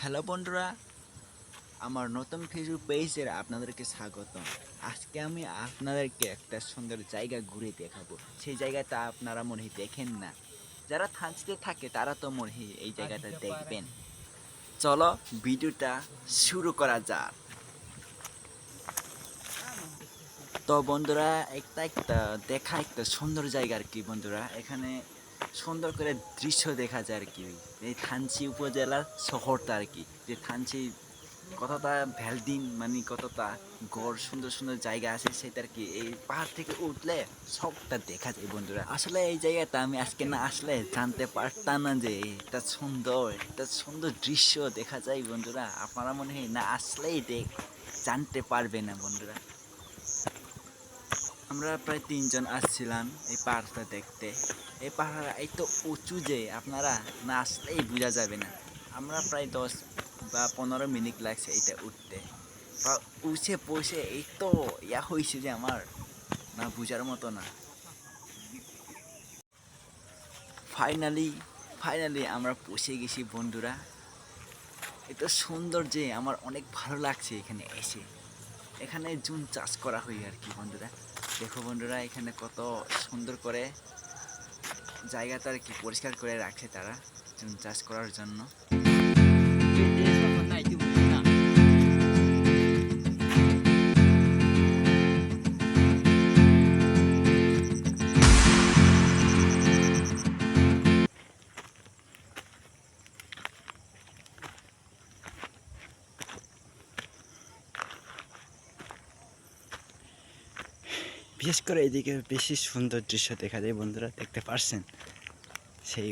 Hello বন্ধুরা আমার নতুন ফেসবুক পেজের আপনাদেরকে স্বাগত আজকে আমি আপনাদেরকে একটা সুন্দর জায়গা ঘুরে দেখাবো। সেই জায়গাটা আপনারা মনে হয় দেখেন না। যারা থানচিতে থাকে তারা তো মনে হয় এই জায়গাটা দেখবেন। চলো ভিডিওটা শুরু করা যাক। তো বন্ধুরা একটা একটা দেখা একটা সুন্দর জায়গা আর কি বন্ধুরা। এখানে সুন্দর করে দৃশ্য দেখা যায় আর কি। এই থানচি উপজেলার শহরটা আর কি। যে থানচি কতটা ভ্যালদিন মানে কতটা গড়, সুন্দর সুন্দর জায়গা আছে সেটা আর কি এই পাহাড় থেকে উঠলে সবটা দেখা যায় বন্ধুরা। আসলে এই জায়গাটা আমি আজকে না আসলে জানতে পারতাম না যে এটা সুন্দর এটা সুন্দর দৃশ্য দেখা যায় বন্ধুরা। আপনারা মনে হয় না আসলেই দেখ, জানতে পারবে না বন্ধুরা। আমরা প্রায় তিনজন আসছিলাম এই পাহাড়টা দেখতে। এই পাহাড় এই তো উঁচু যে আপনারা না আসলেই বোঝা যাবে না। আমরা প্রায় দশ বা পনেরো মিনিট লাগছে এইটা উঠতে। বা উঠে বসে এই তো ইয়া হয়েছে যে আমার না বোঝার মতো না। ফাইনালি ফাইনালি আমরা পৌঁছে গেছি বন্ধুরা। এত সুন্দর যে আমার অনেক ভালো লাগছে এখানে এসে। এখানে জুন চাষ করা হয় আর কি বন্ধুরা। দেখো বন্ধুরা, এখানে কত সুন্দর করে জায়গাটা আর কি পরিষ্কার করে রাখে তারা জুন চাষ করার জন্য। বিশেষ করে এদিকে বেশি সুন্দর দৃশ্য দেখা যায় বন্ধুরা দেখতে পারছেন? সেই